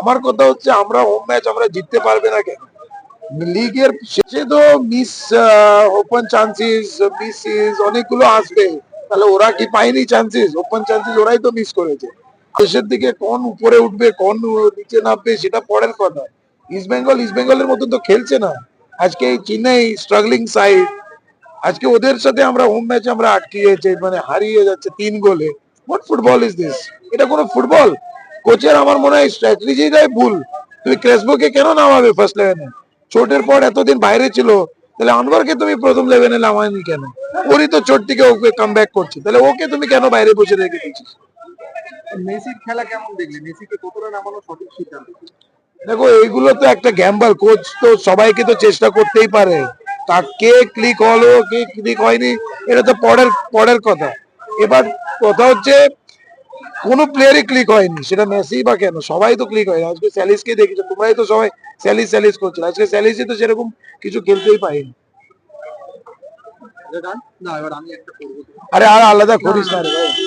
আমার কথা হচ্ছে, আমরা হোম ম্যাচ আমরা জিততে পারবে না কেন? লিগের শেষে তো মিস ওপেন চান্সেস মিসিস অনেকগুলো আসবে। তাহলে ওরা কি পায়নি চান্সেস ওপেন চান্সেস ওরাই তো মিস করেছে। শেষের দিকে কোন উপরে উঠবে, কোন নিচে নামবে, সেটা পরের কথা। ইস্ট বেঙ্গল ইস্ট বেঙ্গলের মতন তো খেলছে না। আজকে এই চেন্নাই স্ট্রাগলিং সাইড আজকে ওদের সাথে আমরা হোম ম্যাচে আমরা আটকে গেছে মানে হারিয়ে যাচ্ছে তিন গোলে। হোয়াট ফুটবল ইজ দিস এটা কোনো ফুটবল কোচের আমার মনে হয় স্ট্র্যাটেজিটাই ভুল। তুমি ক্রেসবোকে কেন নামাবে ফার্স্ট লেভেনে চোটের পর এতদিন বাইরে ছিল তাহলে আনভারকে তুমি প্রথম লেভেনে নামায়নি কেন? ওরই তো চোট থেকে ওকে কাম ব্যাক করছে তাহলে ওকে তুমি কেন বাইরে বসে রেখে দিচ্ছিস মেসির খেলা কেমন দেখলে? মেসিকে কতটা নামানো সঠিক সিদ্ধান্ত? দেখো এইগুলো তো একটা গ্যাম্বল কোচ তো সবাইকে তো চেষ্টা করতেই পারে। তা কে ক্লিক হলো কে ক্লিক হয়নি এটা তো পরের পরের কথা। এবার কথা হচ্ছে কোনো প্লেয়ারই ক্লিক হয়নি। সেটা মেসি বা কেন? সবাই তো ক্লিক হয়নি। আজকে স্যালিসকে দেখেছ? তোমরাই তো সবাই স্যালিস স্যালিস করছ। আজকে স্যালিসই তো সেরকম কিছু খেলতেই পারেনি। করব। আরে আর আলাদা করিস না রে ভাই।